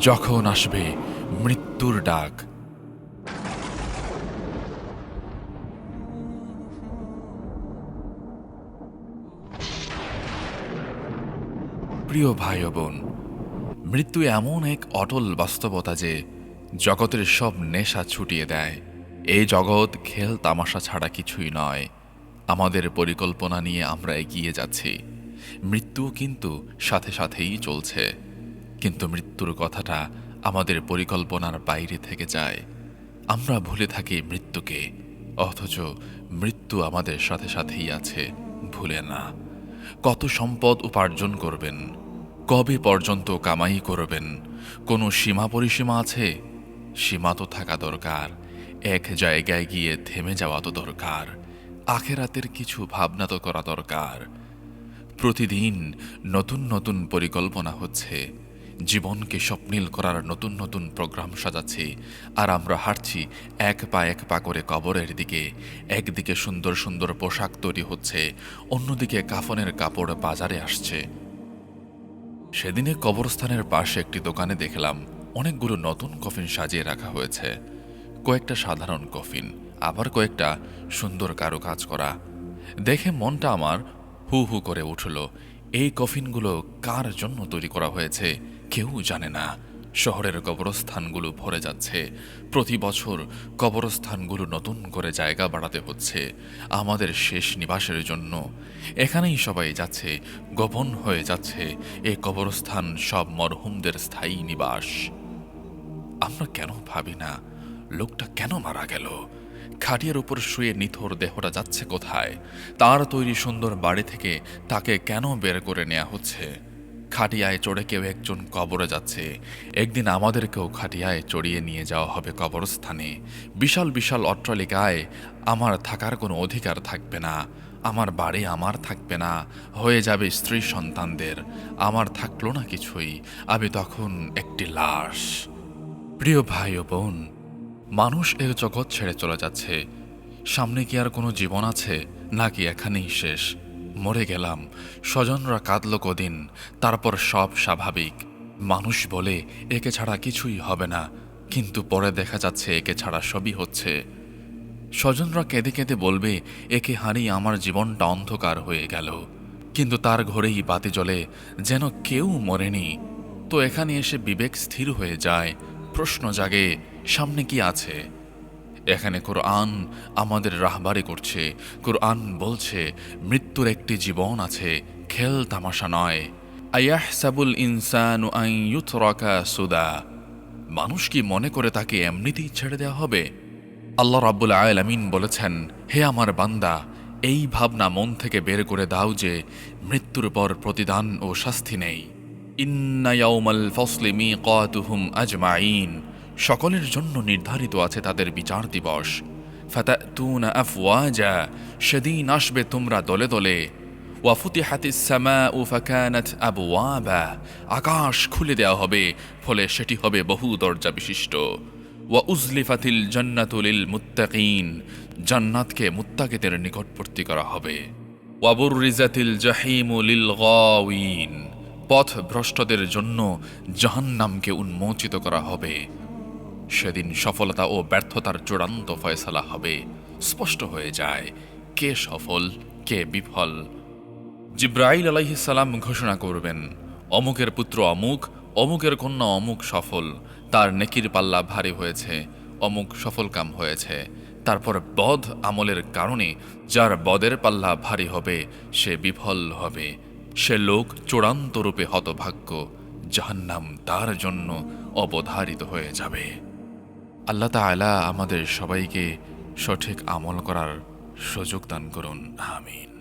যখন আসবে মৃত্যুর ডাক। প্রিয় ভাই বোন, মৃত্যু এমন এক অটল বাস্তবতা যে জগতের সব নেশা ছুটিয়ে দেয়। এই জগৎ খেল তামাশা ছাড়া কিছুই নয়। আমাদের পরিকল্পনা নিয়ে আমরা এগিয়ে যাচ্ছি। মৃত্যু কিন্তু সাথে সাথেই চলছে। কিন্তু মৃত্যুর কথাটা আমাদের পরিকল্পনার বাইরে থেকে যায়। আমরা ভুলে থাকি মৃত্যুকে, অথচ মৃত্যু আমাদের সাথে সাথেই আছে, ভুলে না। কত সম্পদ উপার্জন করবেন, কবে পর্যন্ত কামাই করবেন, কোনো সীমা পরিসীমা আছে? সীমা তো থাকা দরকার, এক জায়গায় গিয়ে থেমে যাওয়া তো দরকার, আখেরাতের কিছু ভাবনা তো করা দরকার। প্রতিদিন নতুন নতুন পরিকল্পনা হচ্ছে জীবনকে স্বপ্নিল করার নতুন নতুন প্রোগ্রাম সাজাচ্ছি, আর আমরা হাঁটছি এক পা এক পা করে কবরের দিকে। একদিকে সুন্দর সুন্দর পোশাক তৈরি হচ্ছে, অন্যদিকে কাফনের কাপড় বাজারে আসছে। সেদিনে কবরস্থানের পাশে একটি দোকানে দেখলাম অনেকগুলো নতুন কফিন সাজিয়ে রাখা হয়েছে। কয়েকটা সাধারণ কফিন, আবার কয়েকটা সুন্দর কারুকাজ করা। দেখে মনটা আমার হু হু করে উঠল এই কফিনগুলো কার জন্য তৈরি করা হয়েছে কেউ জানে না। শহরের কবরস্থানগুলো ভরে যাচ্ছে। প্রতি বছর কবরস্থানগুলো নতুন করে জায়গা বাড়াতে হচ্ছে। আমাদের শেষ নিবাসের জন্য। এখানেই সবাই যাচ্ছে, গোপন হয়ে যাচ্ছে। এ কবরস্থান সব মরহুমদের স্থায়ী নিবাস। আমরা কেন ভাবি না? লোকটা কেন মারা গেল? খাটিয়ার উপর শুয়ে নিথর দেহটা যাচ্ছে কোথায়? তার তৈরি সুন্দর বাড়ি থেকে তাকে কেন বের করে নেওয়া হচ্ছে? খাটিয়ায় চড়ে কেউ একজন কবরে যাচ্ছে। একদিন আমাদেরকেও খাটিয়ায় চড়িয়ে নিয়ে যাওয়া হবে কবরস্থানে। বিশাল বিশাল অট্টালিকায় আমার থাকার কোনো অধিকার থাকবে না। আমার বাড়ি আমার থাকবে না। হয়ে যাবে স্ত্রী সন্তানদের। আমার থাকল না কিছুই। আমি তখন একটি লাশ। প্রিয় ভাই ও বোন মানুষ এর জগৎ ছেড়ে চলে যাচ্ছে। সামনে কি আর কোনো জীবন আছে? নাকি এখানেই শেষ? মরে গেলাম। স্বজনরা কাঁদল কদিন। তারপর সব স্বাভাবিক। মানুষ বলে, একে ছাড়া কিছুই হবে না। কিন্তু পরে দেখা যাচ্ছে, একে ছাড়া সবই হচ্ছে। স্বজনরা কেঁদে কেঁদে বলবে, একে হারিয়ে আমার জীবনটা অন্ধকার হয়ে গেল। কিন্তু তার ঘরেই বাতি জ্বলে, যেন কেউ মরেনি। তো এখানে এসে বিবেক স্থির হয়ে যায়। প্রশ্ন জাগে সামনে কি আছে? এখানে কোরআন আমাদের রাহবারি করছে। কোরআন বলছে, মৃত্যুর একটি জীবন আছে, খেল তামাশা নয়। আয়াহসাবুল ইনসানু আন ইউতরাকা সুদা। মানুষ কি মনে করে তাকে এমনিতেই ছেড়ে দেওয়া হবে? আল্লাহ রাব্বুল আলামিন বলেছেন, হে আমার বান্দা, এই ভাবনা মন থেকে বের করে দাও যে, মৃত্যুর পর প্রতিদান ও শাস্তি নেই। ইন্না ইয়াউমাল ফসলি মিকাতুহুম আজমাইন। সকলের জন্য নির্ধারিত আছে তাদের বিচার দিবস। ফাতাতুনা আফওয়াজা, সেদিন আসবে তোমরা দলে দলে। ওয়াফুতিহাতিস সামাউ ফাকানাত আবওয়াবা, আকাশ খুলে দেওয়া হবে, ফলে সেটি হবে বহু দরজা বিশিষ্ট। ওয়া উজলিফাতিল জান্নাতুলিল মুত্তাকিন, জান্নাতকে মুত্তাকিদের নিকটবর্তী করা হবে। ওয়াবুররিজাতিল জাহিমু লিল গাওয়িন পথ ভ্রষ্টদের জন্য জাহান্নামকে উন্মোচিত করা হবে। সেদিন সফলতা ও ব্যর্থতার চূড়ান্ত ফয়সালা হবে। স্পষ্ট হয়ে যায়, কে সফল, কে বিফল। জিব্রাইল আলাইহিসাল্লাম ঘোষণা করবেন, অমুকের পুত্র অমুক, অমুকের কন্যা অমুক সফল, তার নেকির পাল্লা ভারী হয়েছে, অমুক সফল কাম হয়েছে। তারপর বধ আমলের কারণে যার বদের পাল্লা ভারী হবে, সে বিফল হবে। সে লোক চূড়ান্ত রূপে হতভাগ্য, জাহান্নাম তার জন্য অবধারিত হয়ে যাবে। আল্লাহ তালা আমাদের সবাইকে সঠিক আমল করার সুযোগ দান করুন আমিন।